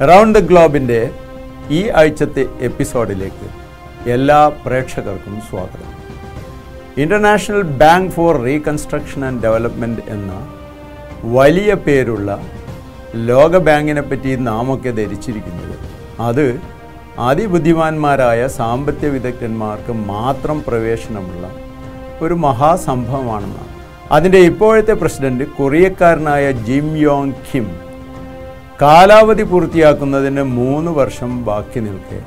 Round the ഗ്ലോബിന്റെ ഈ ആഴ്ചത്തെ എപ്പിസോഡിലേക്ക് എല്ലാ പ്രേക്ഷകർക്കും സ്വാഗതം. International bank for reconstruction and development എന്ന വലിയ പേരുള്ള ലോക ബാങ്കിനെ പറ്റി നാമൊക്കെ ധരിച്ചിരിക്കുന്നത് അത് അതിബുദ്ധിമാന്മാരായ സാമ്പത്തിക വിദഗ്ധന്മാർക്ക് മാത്രം പ്രവേശനമുള്ള ഒരു മഹാസംഭവമാണെന്നാണ്. അതിന്റെ ഇപ്പോഴത്തെ പ്രസിഡന്റ് കൊറിയക്കാരനായ ജിം യോങ് കിം കാലാവധി പൂർത്തിയാക്കുന്നതിന് മൂന്ന് വർഷം ബാക്കി നിൽക്കെ.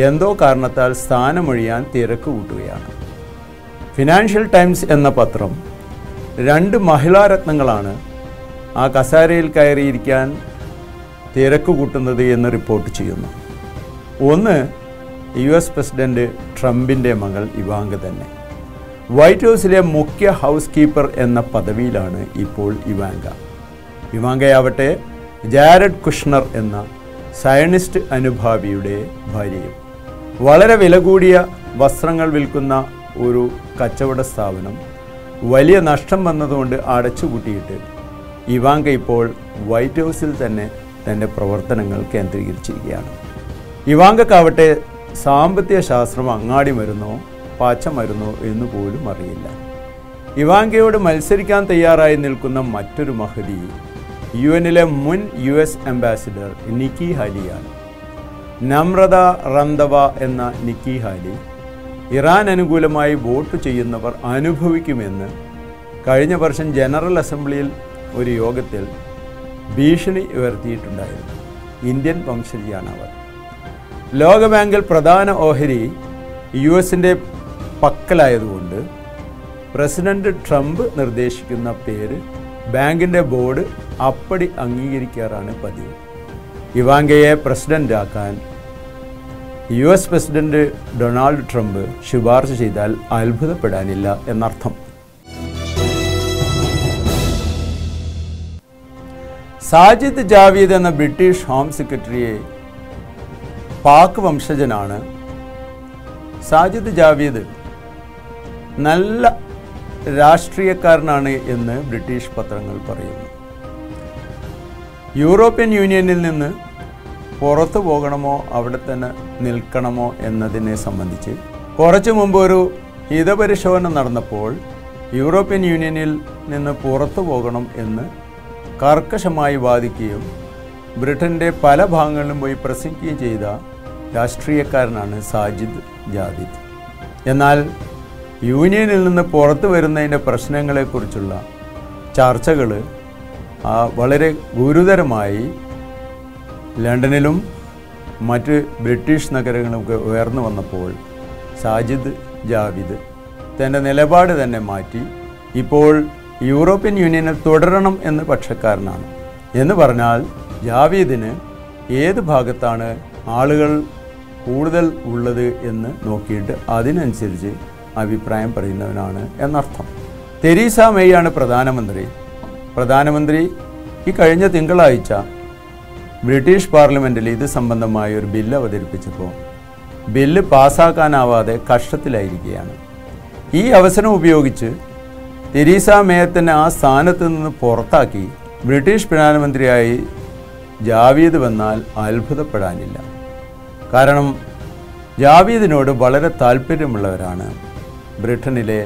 എന്തോ കാരണത്താൽ സ്ഥാനമൊഴിയാൻ തിരക്ക് കൂട്ടുകയാണ്. ഫിനാൻഷ്യൽ ടൈംസ് എന്ന പത്രം രണ്ട് മഹിളാരത്നങ്ങളാണ് ആ കസാരയിൽ കയറിയിരിക്കാൻ തിരക്ക് കൂട്ടുന്നത് എന്ന് റിപ്പോർട്ട് ചെയ്യുന്നു. ഒന്ന് യു എസ് പ്രസിഡന്റ് ട്രംപിന്റെ മകൾ ഇവാങ്ക തന്നെ. വൈറ്റ് ഹൗസിലെ മുഖ്യ ഹൗസ് കീപ്പർ എന്ന പദവിയിലാണ് ഇപ്പോൾ ഇവാങ്ക. ഇവാങ്കയാവട്ടെ ജാരഡ് കുഷ്ണർ എന്ന സയനിസ്റ്റ് അനുഭാവിയുടെ ഭാര്യയും. വളരെ വില കൂടിയ വസ്ത്രങ്ങൾ വിൽക്കുന്ന ഒരു കച്ചവട സ്ഥാപനം വലിയ നഷ്ടം വന്നതുകൊണ്ട് അടച്ചുപൂട്ടിയിട്ട് ഇവാങ്ക ഇപ്പോൾ വൈറ്റ് ഹൗസിൽ തന്നെ തന്റെ പ്രവർത്തനങ്ങൾ കേന്ദ്രീകരിച്ചിരിക്കുകയാണ്. ഇവാങ്കക്കാവട്ടെ സാമ്പത്തിക ശാസ്ത്രം അങ്ങാടി മരുന്നോ പാച്ച മരുന്നോ എന്ന് പോലും അറിയില്ല. ഇവാങ്കയോട് മത്സരിക്കാൻ തയ്യാറായി നിൽക്കുന്ന മറ്റൊരു മഹതി യു എന്നിലെ മുൻ യു എസ് അംബാസിഡർ നിക്കി ഹാലിയാണ്. നമ്രത റന്തവ എന്ന നിക്കി ഹാലി ഇറാൻ അനുകൂലമായി വോട്ട് ചെയ്യുന്നവർ അനുഭവിക്കുമെന്ന് കഴിഞ്ഞ വർഷം ജനറൽ അസംബ്ലിയിൽ ഒരു യോഗത്തിൽ ഭീഷണി ഉയർത്തിയിട്ടുണ്ടായിരുന്നു. ഇന്ത്യൻ വംശജയാണ് അവർ ലോകബാങ്കിൽ പ്രധാന ഓഹരി യു എസിന്റെ പക്കലായതുകൊണ്ട് പ്രസിഡന്റ് ട്രംപ് നിർദ്ദേശിക്കുന്ന പേര് ബാങ്കിന്റെ ബോർഡ് അപ്പടി അംഗീകരിക്കാറാണ് പതിവ്. ഇവാങ്കയെ പ്രസിഡന്റാക്കാൻ U S president Donald Trump ശുപാർശ ചെയ്താൽ അത്ഭുതപ്പെടാനില്ല എന്നർത്ഥം. സാജിദ് ജാവീദ് എന്ന ബ്രിട്ടീഷ് ഹോം സെക്രട്ടറിയെ പാക് വംശജനാണ് സാജിദ് ജാവീദ് നല്ല രാഷ്ട്രീയക്കാരനാണ് എന്ന് ബ്രിട്ടീഷ് പത്രങ്ങൾ പറയുന്നു. യൂറോപ്യൻ യൂണിയനിൽ നിന്ന് പുറത്തു പോകണമോ അവിടെ തന്നെ നിൽക്കണമോ എന്നതിനെ സംബന്ധിച്ച് കുറച്ചു മുമ്പ് ഒരു ഹിതപരിശോധന നടന്നപ്പോൾ യൂറോപ്യൻ യൂണിയനിൽ നിന്ന് പുറത്തു പോകണം എന്ന് കർക്കശമായി വാദിക്കുകയും ബ്രിട്ടന്റെ പല ഭാഗങ്ങളിലും പോയി പ്രസംഗിക്കുകയും ചെയ്ത രാഷ്ട്രീയക്കാരനാണ് സാജിദ് ജാദിദ്. എന്നാൽ യൂണിയനിൽ നിന്ന് പുറത്തു വരുന്നതിന്റെ പ്രശ്നങ്ങളെക്കുറിച്ചുള്ള ചർച്ചകൾ വളരെ ഗുരുതരമായി ലണ്ടനിലും മറ്റ് ബ്രിട്ടീഷ് നഗരങ്ങളുമൊക്കെ ഉയർന്നു വന്നപ്പോൾ സാജിദ് ജാവിദ് തന്റെ നിലപാട് തന്നെ മാറ്റി ഇപ്പോൾ യൂറോപ്യൻ യൂണിയനിൽ തുടരണം എന്ന് പക്ഷക്കാരനാണ്. എന്ന് പറഞ്ഞാൽ ജാവീദിന് ഏത് ഭാഗത്താണ് ആളുകൾ കൂടുതൽ ഉള്ളത് എന്ന് നോക്കിയിട്ട് അതിനനുസരിച്ച് അഭിപ്രായം പറയുന്നവനാണ് എന്നർത്ഥം. തെരീസ മെയ്യാണ് പ്രധാനമന്ത്രി. പ്രധാനമന്ത്രി ഈ കഴിഞ്ഞ തിങ്കളാഴ്ച ബ്രിട്ടീഷ് പാർലമെന്റിൽ ഇത് സംബന്ധമായ ഒരു ബില്ല് അവതരിപ്പിച്ചപ്പോൾ ബില്ല് പാസ്സാക്കാനാവാതെ കഷ്ടത്തിലായിരിക്കുകയാണ്. ഈ അവസരം ഉപയോഗിച്ച് തെരീസ മേയത്തിനെ ആ സ്ഥാനത്ത് നിന്ന് പുറത്താക്കി ബ്രിട്ടീഷ് പ്രധാനമന്ത്രിയായി ജാവീദ് വന്നാൽ അത്ഭുതപ്പെടാനില്ല. കാരണം ജാവീദിനോട് വളരെ താല്പര്യമുള്ളവരാണ് ബ്രിട്ടനിലെ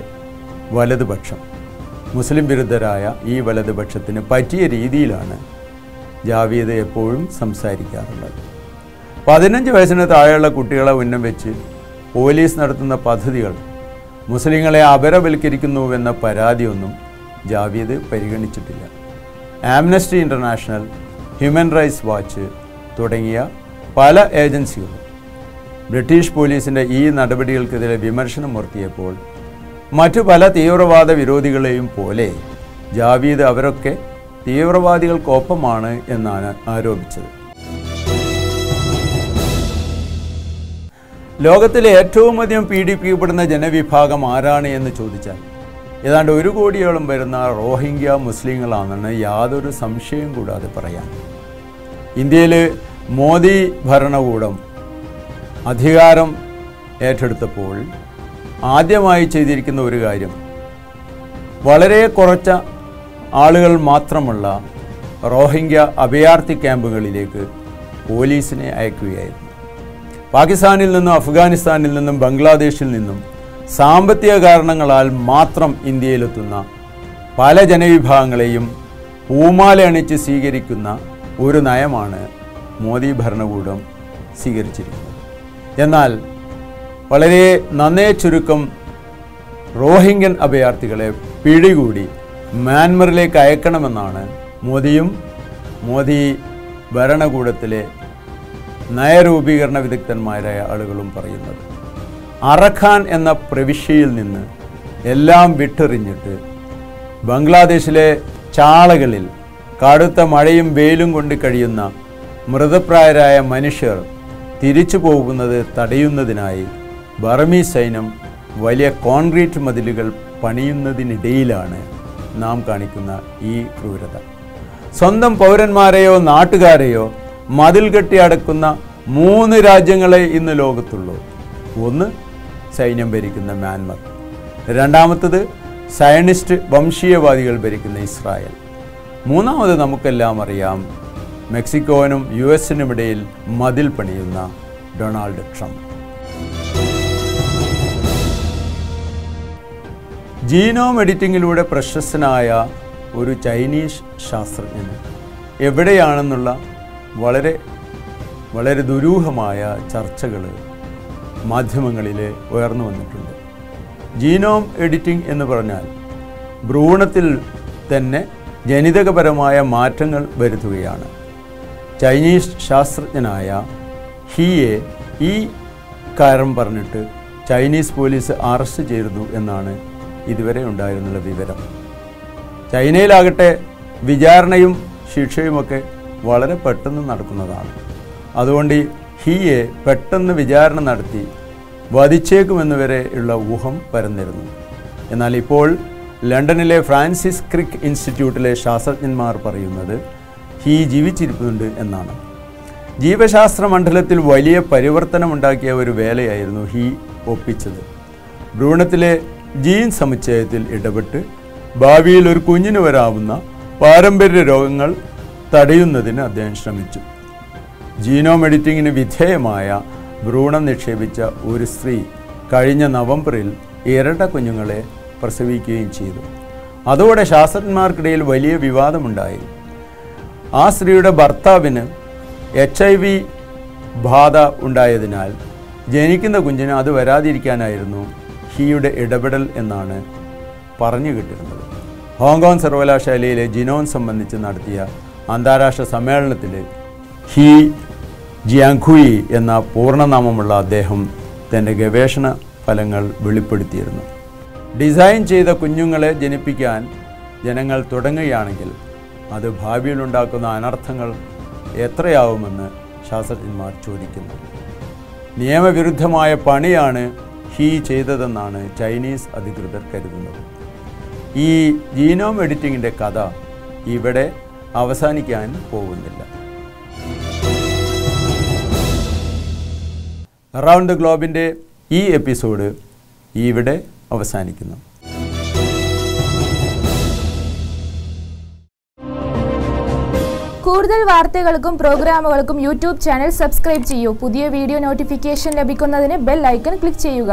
വലതുപക്ഷം. മുസ്ലിം വിരുദ്ധരായ ഈ വലതുപക്ഷത്തിന് പറ്റിയ രീതിയിലാണ് ജാവീദ് എപ്പോഴും സംസാരിക്കാറുള്ളത്. പതിനഞ്ച് വയസ്സിന് താഴെയുള്ള കുട്ടികളെ ഉന്നം വെച്ച് പോലീസ് നടത്തുന്ന പദ്ധതികൾ മുസ്ലിങ്ങളെ അപരവൽക്കരിക്കുന്നുവെന്ന പരാതിയൊന്നും Javeed പരിഗണിച്ചിട്ടില്ല. Amnesty International Human Rights Watch തുടങ്ങിയ പല ഏജൻസികളും ബ്രിട്ടീഷ് പോലീസിന്റെ ഈ നടപടികൾക്കെതിരെ വിമർശനം ഉയർത്തിയപ്പോൾ മറ്റു പല തീവ്രവാദ വിരോധികളെയും പോലെ ജാവീദ് അവരൊക്കെ തീവ്രവാദികൾക്കൊപ്പമാണ് എന്നാണ് ആരോപിച്ചത്. ലോകത്തിലെ ഏറ്റവും അധികം പീഡിപ്പിക്കപ്പെടുന്ന ജനവിഭാഗം ആരാണ് എന്ന് ചോദിച്ചാൽ ഏതാണ്ട് ഒരു കോടിയോളം വരുന്ന റോഹിംഗ്യ മുസ്ലിങ്ങളാണെന്ന് യാതൊരു സംശയം കൂടാതെ പറയാം. ഇന്ത്യയിൽ മോദി ഭരണകൂടം അധികാരം ഏറ്റെടുത്തപ്പോൾ ആദ്യമായി ചെയ്തിരിക്കുന്ന ഒരു കാര്യം. വളരെ കുറച്ച ആളുകൾ മാത്രമുള്ള റോഹിംഗ്യ അഭയാർത്ഥി ക്യാമ്പുകളിലേക്ക് പോലീസിനെ അയക്കുകയായിരുന്നു. പാകിസ്ഥാനിൽ നിന്നും അഫ്ഗാനിസ്ഥാനിൽ നിന്നും ബംഗ്ലാദേശിൽ നിന്നും സാമ്പത്തിക കാരണങ്ങളാൽ മാത്രം ഇന്ത്യയിലെത്തുന്ന പല ജനവിഭാഗങ്ങളെയും പൂമാല അണിച്ച് സ്വീകരിക്കുന്ന ഒരു നയമാണ് മോദി ഭരണകൂടം സ്വീകരിച്ചിരിക്കുന്നത്. എന്നാൽ വളരെ നന്നേ ചുരുക്കം റോഹിംഗ്യൻ അഭയാർത്ഥികളെ പിടികൂടി മ്യാൻമറിലേക്ക് അയക്കണമെന്നാണ് മോദിയും മോദി ഭരണകൂടത്തിലെ നയരൂപീകരണ വിദഗ്ധന്മാരായ ആളുകളും പറയുന്നത്. അറഖാൻ എന്ന പ്രവിശ്യയിൽ നിന്ന് എല്ലാം വിട്ടെറിഞ്ഞിട്ട് ബംഗ്ലാദേശിലെ ചാളകളിൽ കടുത്ത മഴയും വെയിലും കൊണ്ട് കഴിയുന്ന മൃതപ്രായരായ മനുഷ്യർ തിരിച്ചു പോകുന്നത് തടയുന്നതിനായി ബർമീ സൈന്യം വലിയ കോൺക്രീറ്റ് മതിലുകൾ പണിയുന്നതിനിടയിലാണ് നാം കാണിക്കുന്ന ഈ ക്രൂരത. സ്വന്തം പൗരന്മാരെയോ നാട്ടുകാരെയോ മതിൽ കെട്ടി അടക്കുന്ന മൂന്ന് രാജ്യങ്ങളെ ഇന്ന് ലോകത്തുള്ളൂ. ഒന്ന് സൈന്യം ഭരിക്കുന്ന മ്യാൻമർ. രണ്ടാമത്തത് സയനിസ്റ്റ് വംശീയവാദികൾ ഭരിക്കുന്ന ഇസ്രായേൽ. മൂന്നാമത് നമുക്കെല്ലാം അറിയാം മെക്സിക്കോനും യു എസിനുമിടയിൽ മതിൽ പണിയുന്ന ഡൊണാൾഡ് ട്രംപ്. ജീനോം എഡിറ്റിങ്ങിലൂടെ പ്രശസ്തനായ ഒരു ചൈനീസ് ശാസ്ത്രജ്ഞന് എവിടെയാണെന്നുള്ള വളരെ വളരെ ദുരൂഹമായ ചർച്ചകൾ മാധ്യമങ്ങളിൽ ഉയർന്നു വന്നിട്ടുണ്ട്. ജീനോം എഡിറ്റിംഗ് എന്ന് പറഞ്ഞാൽ ഭ്രൂണത്തിൽ തന്നെ ജനിതകപരമായ മാറ്റങ്ങൾ വരുത്തുകയാണ്. ചൈനീസ് ശാസ്ത്രജ്ഞനായ ഹിയെ ഈ കാര്യം പറഞ്ഞിട്ട് ചൈനീസ് പോലീസ് അറസ്റ്റ് ചെയ്തു എന്നാണ് ഇതുവരെ ഉണ്ടായിരുന്നുള്ള വിവരം. ചൈനയിലാകട്ടെ വിചാരണയും ശിക്ഷയുമൊക്കെ വളരെ പെട്ടെന്ന് നടക്കുന്നതാണ്. അതുകൊണ്ട് ഈ ഹിയെ പെട്ടെന്ന് വിചാരണ നടത്തി വധിച്ചേക്കുമെന്ന് വരെയുള്ള ഊഹം പരന്നിരുന്നു. എന്നാൽ ഇപ്പോൾ ലണ്ടനിലെ ഫ്രാൻസിസ് ക്രിക്ക് ഇൻസ്റ്റിറ്റ്യൂട്ടിലെ ശാസ്ത്രജ്ഞന്മാർ പറയുന്നത് ഹീ ജീവിച്ചിരിപ്പുണ്ട് എന്നാണ്. ജീവശാസ്ത്ര മണ്ഡലത്തിൽ വലിയ പരിവർത്തനമുണ്ടാക്കിയ ഒരു വേലയായിരുന്നു ഹീ ഒപ്പിച്ചത്. ഭ്രൂണത്തിലെ ജീൻ സമുച്ചയത്തിൽ ഇടപെട്ട് ഭാവിയിൽ ഒരു കുഞ്ഞിന് വരാവുന്ന പാരമ്പര്യ രോഗങ്ങൾ തടയുന്നതിന് അദ്ദേഹം ശ്രമിച്ചു. ജീനോം എഡിറ്റിങ്ങിന് വിധേയമായ ഭ്രൂണം നിക്ഷേപിച്ച ഒരു സ്ത്രീ കഴിഞ്ഞ നവംബറിൽ ഇരട്ട കുഞ്ഞുങ്ങളെ പ്രസവിക്കുകയും ചെയ്തു. അതോടെ ശാസ്ത്രജ്ഞന്മാർക്കിടയിൽ വലിയ വിവാദമുണ്ടായി. ആ സ്ത്രീയുടെ ഭർത്താവിന് എച്ച് ഐ വി ബാധ ഉണ്ടായതിനാൽ ജനിക്കുന്ന കുഞ്ഞിന് അത് വരാതിരിക്കാനായിരുന്നു ഹീയുടെ ഇടപെടൽ എന്നാണ് പറഞ്ഞു കിട്ടിയിരുന്നത് ഹോങ്കോങ് സർവകലാശാലയിലെ ജിനോൻ സംബന്ധിച്ച് നടത്തിയ അന്താരാഷ്ട്ര സമ്മേളനത്തിൽ ഹി ജിയാങ്ഖുയി എന്ന പൂർണനാമമുള്ള അദ്ദേഹം തന്റെ ഗവേഷണ ഫലങ്ങൾ വെളിപ്പെടുത്തിയിരുന്നു. ഡിസൈൻ ചെയ്ത കുഞ്ഞുങ്ങളെ ജനിപ്പിക്കാൻ ജനങ്ങൾ തുടങ്ങുകയാണെങ്കിൽ അത് ഭാവിയിലുണ്ടാക്കുന്ന അനർത്ഥങ്ങൾ എത്രയാവുമെന്ന് ശാസ്ത്രജ്ഞന്മാർ ചോദിക്കുന്നു. നിയമവിരുദ്ധമായ പണിയാണ് ഹീ ചെയ്തതെന്നാണ് ചൈനീസ് അധികൃതർ കരുതുന്നത്. ഈ ജീനോം എഡിറ്റിങ്ങിന്റെ കഥ ഇവിടെ അവസാനിക്കാൻ പോകുന്നില്ല. അറൗണ്ട് ദ ഗ്ലോബിന്റെ ഈ എപ്പിസോഡ് ഇവിടെ അവസാനിക്കുന്നു. കൂടുതൽ വാർത്തകൾക്കും പ്രോഗ്രാമുകൾക്കും യൂട്യൂബ് ചാനൽ സബ്സ്ക്രൈബ് ചെയ്യൂ. പുതിയ വീഡിയോ നോട്ടിഫിക്കേഷൻ ലഭിക്കുന്നതിന് ബെൽ ഐക്കൺ ക്ലിക്ക് ചെയ്യുക.